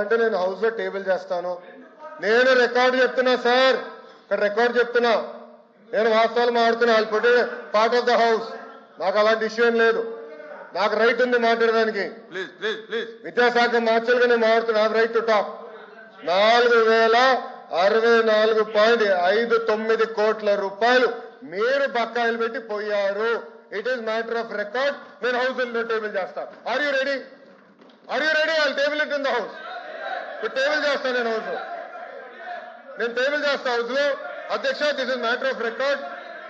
అంటే నేను హౌస్లో టేబుల్ చేస్తాను. నేను రికార్డు చెప్తున్నా సార్. ఇక్కడ రికార్డు చెప్తున్నా. నేను వాస్తవాలు మాడుతున్నా వాళ్ళు పుట్టి పార్ట్ ఆఫ్ ద హౌస్ నాకు అలాంటి ఇష్యూ ఏం లేదు. నాకు రైట్ ఉంది మాట్లాడడానికి. విద్యాశాఖ మార్చలుగా నేను మాట్లాడుతున్నా. రైట్ టు టాక్ నాలుగు వేల అరవై నాలుగు పాయింట్ ఐదు తొమ్మిది కోట్ల రూపాయలు మీరు బకాయిలు పెట్టి పోయారు. It is matter of record నేను హౌస్ టేబుల్ చేస్తాను. Are you ready are you ready I table it in the house table చేస్తాను నేను హౌస్ నేను టేబుల్ చేస్తా హౌస్లో అధ్యక్ష this is matter of record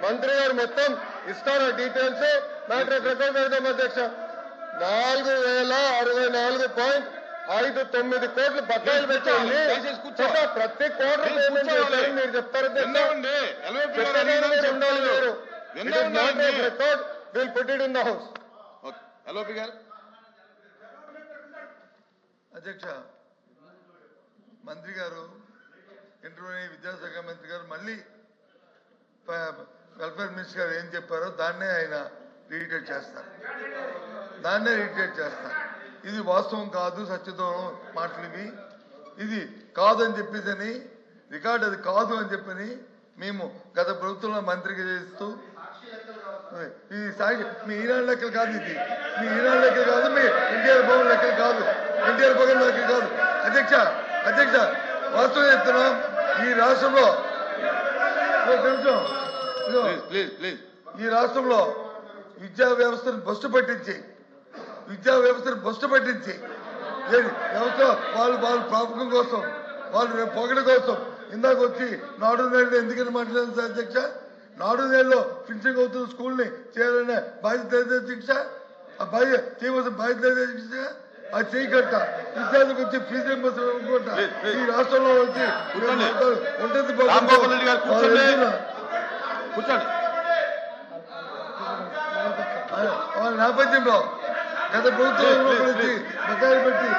మంత్రి గారు మొత్తం ఇస్తారు డీటెయిల్స్ మ్యాటర్ ఆఫ్ రికార్డ్ పెడదాం అధ్యక్ష. నాలుగు వేల అరవై నాలుగు పాయింట్ ఐదు తొమ్మిది కోట్లు బకాయిలు. చూడ, ప్రతి కోట్ల పేమెంట్ మీరు చెప్తారు ఉండాలి. మీరు. ఓకే. ఎల్ఓపి గారు అధ్యక్ష మంత్రి గారు ఇంటర్వ్యూ విద్యాశాఖ మంత్రి గారు మళ్ళీ వెల్ఫేర్ మినిస్టర్ గారు ఏం చెప్పారో దాన్నే ఆయన రీటేట్ చేస్తారు. దాన్నే రీటేట్ చేస్తారు. ఇది వాస్తవం కాదు సత్యదూరం మాటలు ఇవి. ఇది కాదని చెప్పేసని రికార్డు అది కాదు అని చెప్పని మేము గత ప్రభుత్వంలో మంత్రికి చేస్తూ ఇది సాక్షి మీ ఈనాడు లెక్కలు కాదు ఇది. మీ ఈనాడు లెక్కలు కాదు మీ ఎన్టీఆర్ భవన్ లెక్కలు కాదు. ఎన్టీఆర్ భవన్ లెక్కలు కాదు. అధ్యక్ష అధ్యక్ష వాస్తవం చెప్తున్నాం. ఈ రాష్ట్రంలో ఈ రాష్ట్రంలో విద్యా వ్యవస్థను బస్టు పట్టించి విద్యా వ్యవస్థను బస్టు పట్టించి వ్యవస్థ వాళ్ళు వాళ్ళ ప్రాపకం కోసం వాళ్ళు పొగడ కోసం ఇందాక వచ్చి నాడు నేడు ఎందుకని మాట్లాడారు సార్ అధ్యక్ష? నాడు నేడులో ఫినిషింగ్ అవుతున్న స్కూల్ని చేయాలనే బాధ్యత అధ్యక్ష? ఆ బాధ్యత చేయవలసిన బాధ్యత అధ్యక్ష? అది చేయకట్ట విద్యార్థులకు వచ్చి ఫీజు రింబర్స్మెంట్. ఈ రాష్ట్రంలో వచ్చి. ఉంటుంది కూర్చోండి. వాళ్ళ నేపథ్యంలో గత ప్రభుత్వంలో ప్లీజ్. బకాయిలు పెట్టి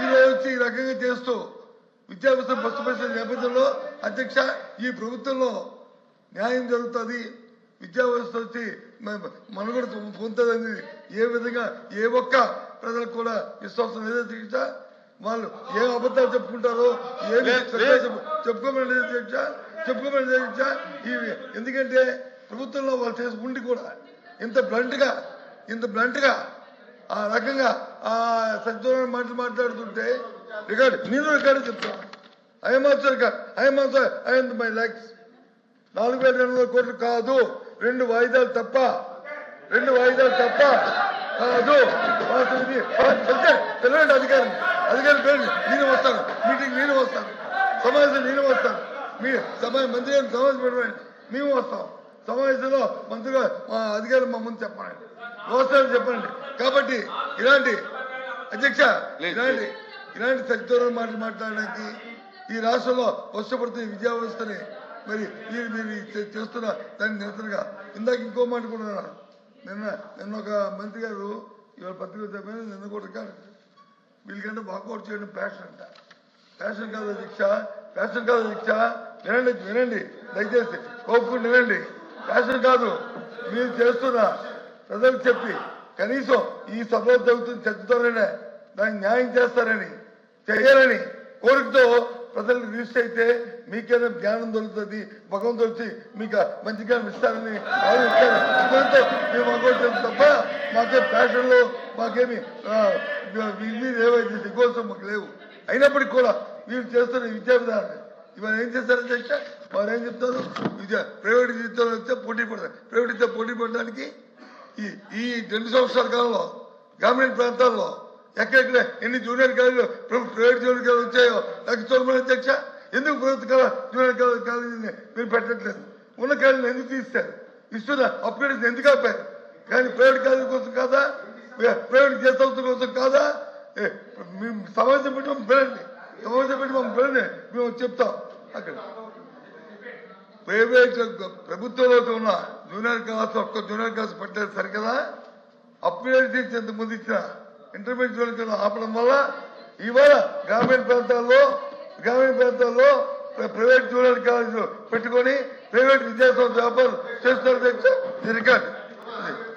ఈ రోజు వచ్చి ఈ రకంగా చేస్తూ విద్యావ్యవస్థ పస్తుపరిచిన నేపథ్యంలో అధ్యక్ష ఈ ప్రభుత్వంలో న్యాయం జరుగుతుంది విద్యా వ్యవస్థ వచ్చి మనుగడ పొందుతుందని ఏ విధంగా ఏ ఒక్క ప్రజలకు కూడా విశ్వాసం లేదు అధ్యక్ష వాళ్ళు ఏ అబద్ధాలు చెప్పుకుంటారో ఏమి చెప్పుకోమని అధ్యక్ష చెప్పుకోమని అధ్యక్ష ఈ ఎందుకంటే ప్రభుత్వంలో వాళ్ళు చేసి ఉండి కూడా ఇంత బ్లంట్గా ఇంత బ్లంట్గా ఆ రకంగా ఆ సత్యనారాయణ మాటలు మాట్లాడుతుంటే రికార్డ్ నేను రికార్డు చెప్తాను I'm also record. I'm also I'm my likes నాలుగు వేల రెండు వందల కోట్లు కాదు రెండు వాయిదాలు తప్ప రెండు వాయిదాలు తప్ప వెళ్తే పిలవండి అధికారిని. అధికారి పేరు నేను వస్తాను. మీటింగ్ నేను వస్తాను. సమావేశం నేను వస్తాను. మీ సమావేశం మంత్రి గారిని సమావేశం పెట్టండి మేము వస్తాం. సమావేశంలో మంత్రిగా మా అధికారులు మా ముందు చెప్పండి వస్తారని చెప్పండి కాబట్టి ఇలాంటి అధ్యక్ష ఇలాంటి. ఇలాంటి సత్యదూరం మాటలు మాట్లాడడానికి ఈ రాష్ట్రంలో కష్టపడుతున్న ఈ విద్యా వ్యవస్థని మరి మీరు మీరు చేస్తున్న దాన్ని నిరసనగా ఇందాక ఇంకో మాట కూడా. నిన్న నిన్న ఒక మంత్రి గారు ఇవాళ పత్రిక చెప్పిన నిన్న కూడా కాదు వీళ్ళకంటే వాకౌట్ చేయడం ప్యాషన్ అంట. ప్యాషన్ కాదు దీక్ష ప్యాషన్ కాదు దీక్ష. వినండి వినండి దయచేసి కోపుకుని వినండి. ప్యాషన్ కాదు మీరు చేస్తున్న ప్రజలకు చెప్పి కనీసం ఈ సభలో జరుగుతున్న చర్చతోనే దానికి న్యాయం చేస్తారని చేయాలని కోరికతో ప్రజలకు రిజిస్టర్ అయితే మీకేదో జ్ఞానం దొరుకుతుంది భగవంతుడు వచ్చి మీకు మంచి జ్ఞానం ఇస్తారని ఇస్తారు. మేము తప్ప మాకే ఫ్యాషన్లో మాకేమి ఆ, ఏవైతే కోసం మాకు లేవు. అయినప్పటికీ కూడా వీళ్ళు చేస్తున్న విద్యా విధానం ఇవాళ ఏం చేస్తారని అధ్యక్ష వారు ఏం చెప్తారు? విద్యా ప్రైవేట్ జీవితంలో వస్తే పోటీ పడతారు. ప్రైవేట్ ఇస్తే పోటీ పడడానికి ఈ ఈ రెండు సంవత్సరాల కాలంలో గ్రామీణ ప్రాంతాల్లో ఎక్కడెక్కడ? ఎన్ని జూనియర్ కాలేజీలు? ప్రభుత్వ ప్రైవేట్ జూనియర్ కాలేజ్ వచ్చాయో? నాకు చూడమని అధ్యక్ష. ఎందుకు ప్రభుత్వ జూనియర్ కాలేజ్ కాలేజీని మీరు పెట్టట్లేదు? ఉన్న కాలేజీని ఎందుకు తీస్తారు ఇస్తున్న అప్గ్రేడేషన్ ఎందుకు ఆపారు? కానీ ప్రైవేట్ కాలేజీ కోసం కాదా? ప్రైవేట్ గెస్ట్ కోసం కాదా? ఏ, మేము సమాజం పెట్టి మమ్మల్ని పిలండి సమాజం పెట్టి మమ్మల్ని పిలండి మేము చెప్తాం. అక్కడ. ప్రైవేట్ ప్రభుత్వంలో ఉన్న జూనియర్ క్లాస్ ఒక్క జూనియర్ క్లాస్ పెట్టారు సరికదా అప్గ్రేడ్ చేసి ఎంత ముందు ఇచ్చినా? ఇంటర్మీడియట్ జోలికలను ఆపడం వల్ల ఇవాళ గ్రామీణ ప్రాంతాల్లో గ్రామీణ ప్రాంతాల్లో ప్రైవేట్ జూనియర్ కాలేజ్ పెట్టుకొని ప్రైవేట్ విద్యాసంస్థ వ్యాపారం చేస్తారు ఇది రికార్డు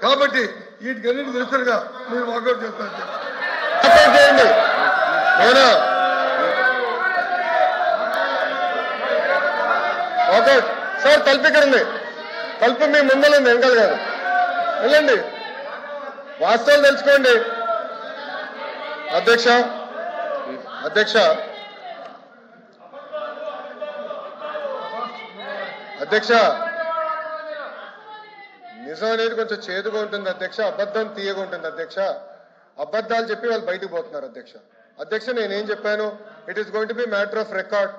కాబట్టి వీటికి అన్నింటి విరుసలుగా మీరు వాకౌట్ చేస్తారు చేయండి. వాకౌట్ సార్ తలుపు ఇక్కడ ఉంది. తలుపు మీ ముందలేదు వెనకాల గారు వెళ్ళండి. వాస్తవాలు తెలుసుకోండి. అధ్యక్ష అధ్యక్ష. అధ్యక్ష. నిజం అనేది కొంచెం చేదుగా ఉంటుంది అధ్యక్ష అబద్ధం తీయగా ఉంటుంది అధ్యక్ష. అబద్ధాలు చెప్పి వాళ్ళు బయటకు పోతున్నారు అధ్యక్ష. అధ్యక్ష నేనేం చెప్పాను? It is going to be matter of record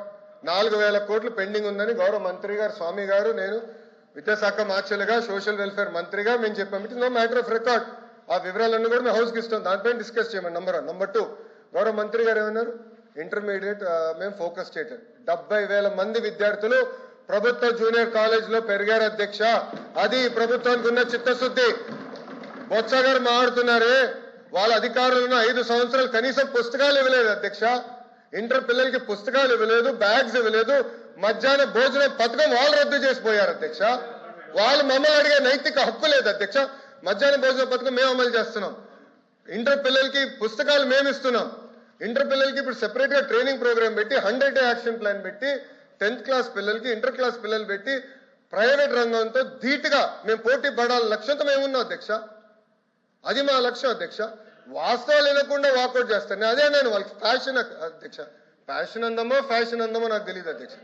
నాలుగు వేల కోట్లు పెండింగ్ ఉందని గౌరవ మంత్రి గారు స్వామి గారు నేను విద్యాశాఖ మార్చలుగా సోషల్ వెల్ఫేర్ మంత్రిగా మేము చెప్పాము. It is no matter of record ఆ వివరాలన్నీ కూడా మేము హౌస్కి ఇస్తాం. దానిపైన డిస్కస్ చేయమని నంబర్ వన్ నంబర్ టూ గౌరవ మంత్రి గారు ఏమన్నారు? ఇంటర్మీడియట్ మేము ఫోకస్ చేయటం. డెబ్బై వేల మంది విద్యార్థులు ప్రభుత్వ జూనియర్ కాలేజ్లో పెరిగారు అధ్యక్ష. అది ప్రభుత్వానికి ఉన్న చిత్తశుద్ధి. బొత్స గారు మాట్లాడుతున్నారే. వాళ్ళ అధికారులు ఉన్న ఐదు సంవత్సరాలు కనీసం పుస్తకాలు ఇవ్వలేదు అధ్యక్ష. ఇంటర్ పిల్లలకి పుస్తకాలు ఇవ్వలేదు బ్యాగ్స్ ఇవ్వలేదు. మధ్యాహ్న భోజనం పథకం వాళ్ళు రద్దు చేసిపోయారు అధ్యక్ష. వాళ్ళు మమ్మల్ని అడిగే నైతిక హక్కు లేదు అధ్యక్ష. మధ్యాహ్న భోజన పథకం మేము అమలు చేస్తున్నాం. ఇంటర్ పిల్లలకి పుస్తకాలు మేము ఇస్తున్నాం. ఇంటర్ పిల్లలకి ఇప్పుడు సెపరేట్గా ట్రైనింగ్ ప్రోగ్రామ్ పెట్టి హండ్రెడ్ డే యాక్షన్ ప్లాన్ పెట్టి టెన్త్ క్లాస్ పిల్లలకి ఇంటర్ క్లాస్ పిల్లలు పెట్టి ప్రైవేట్ రంగంతో ధీటుగా మేము పోటీ పడాలి లక్ష్యంతో మేము ఉన్నాం అధ్యక్ష. అది మా లక్ష్యం అధ్యక్ష. వాస్తవాలు వినకుండా వాకౌట్ చేస్తాను. అదే నేను వాళ్ళకి ఫ్యాషన్ అధ్యక్ష. ఫ్యాషన్ అందమో ఫ్యాషన్ అందమో నాకు తెలియదు అధ్యక్ష.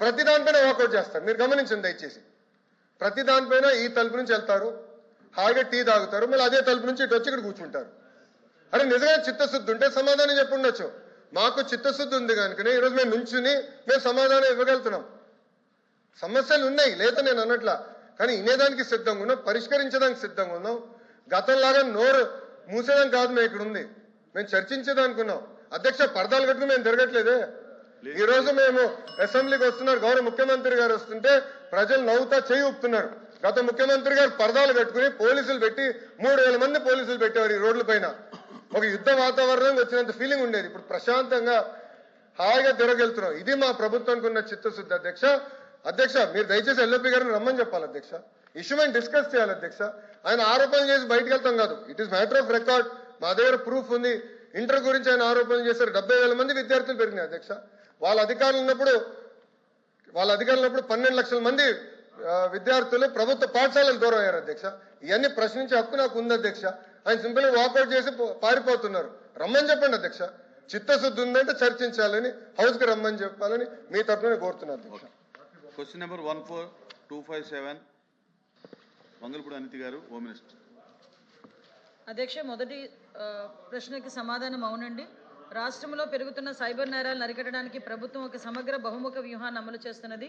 ప్రతి దానిపైన వాకౌట్ చేస్తారు మీరు గమనించండి దయచేసి. ప్రతి దానిపైన ఈ తలుపు నుంచి వెళ్తారు. హాయిగా టీ తాగుతారు మళ్ళీ అదే తలుపు నుంచి ఇటు వచ్చి ఇక్కడ కూర్చుంటారు. అరే నిజంగా చిత్తశుద్ధి ఉంటే సమాధానం చెప్పుండొచ్చు. మాకు చిత్తశుద్ధి ఉంది కనుకనే ఈరోజు మేము నుంచుని మేము సమాధానం ఇవ్వగలుగుతున్నాం. సమస్యలు ఉన్నాయి లేదా నేను అన్నట్లా. కానీ వినేదానికి సిద్ధంగా ఉన్నాం పరిష్కరించడానికి సిద్ధంగా ఉన్నాం. గతంలాగా నోరు మూసేదానికి కాదు మేము ఇక్కడ ఉంది. మేము చర్చించేదానికి ఉన్నాం. అధ్యక్ష పరదాలు కట్టుకుని మేము తిరగట్లేదే. ఈ రోజు మేము అసెంబ్లీకి వస్తున్నారు గౌరవ ముఖ్యమంత్రి గారు వస్తుంటే ప్రజలు నవ్వుతా చేయి ఊపుతున్నారు. గత ముఖ్యమంత్రి గారు పరదాలు పెట్టుకుని పోలీసులు పెట్టి మూడు వేల మంది పోలీసులు పెట్టేవారు ఈ రోడ్ల పైన. ఒక యుద్ధ వాతావరణం వచ్చినంత ఫీలింగ్ ఉండేది. ఇప్పుడు ప్రశాంతంగా హాయిగా తిరగెళ్తున్నాం ఇది మా ప్రభుత్వానికి ఉన్న చిత్తశుద్ధి. అధ్యక్ష అధ్యక్ష మీరు దయచేసి ఎల్ఓపి గారిని రమ్మని చెప్పాలి అధ్యక్ష. ఇష్యూ మేము డిస్కస్ చేయాలి అధ్యక్ష. ఆయన ఆరోపణలు చేసి బయటకు వెళ్తాం కాదు. It is matter of record మా దగ్గర ప్రూఫ్ ఉంది. ఇంటర్ గురించి ఆయన ఆరోపణలు చేశారు. డెబ్బై వేల మంది విద్యార్థులు పెరిగినాయి అధ్యక్ష. వాళ్ళ అధికారులు ఉన్నప్పుడు వాళ్ళ అధికారులు ఉన్నప్పుడు పన్నెండు లక్షల మంది విద్యార్థులు ప్రభుత్వ పాఠశాలలు దూరం అయ్యారు అధ్యక్ష. ఇవన్నీ ప్రశ్నించే హక్కు నాకు ఉంది అధ్యక్ష. ఆయన సింపుల్ వాకౌట్ చేసి పారిపోతున్నారు. రమ్మని చెప్పండి అధ్యక్ష. చిత్తశుద్ధి ఉందంటే చర్చించాలని హౌస్కి రమ్మని చెప్పాలని మీ తరఫున కోరుతున్నాను అధ్యక్ష. Question number one four two five seven Mangalapudi Anitha గారు హోమ్ మినిస్టర్ అధ్యక్ష మొదటి ప్రశ్నకి సమాధానం అవునండి. రాష్ట్రంలో పెరుగుతున్న సైబర్ నేరాలను అరికట్టడానికి ప్రభుత్వం ఒక సమగ్ర బహుముఖ వ్యూహాన్ని అమలు చేస్తున్నది.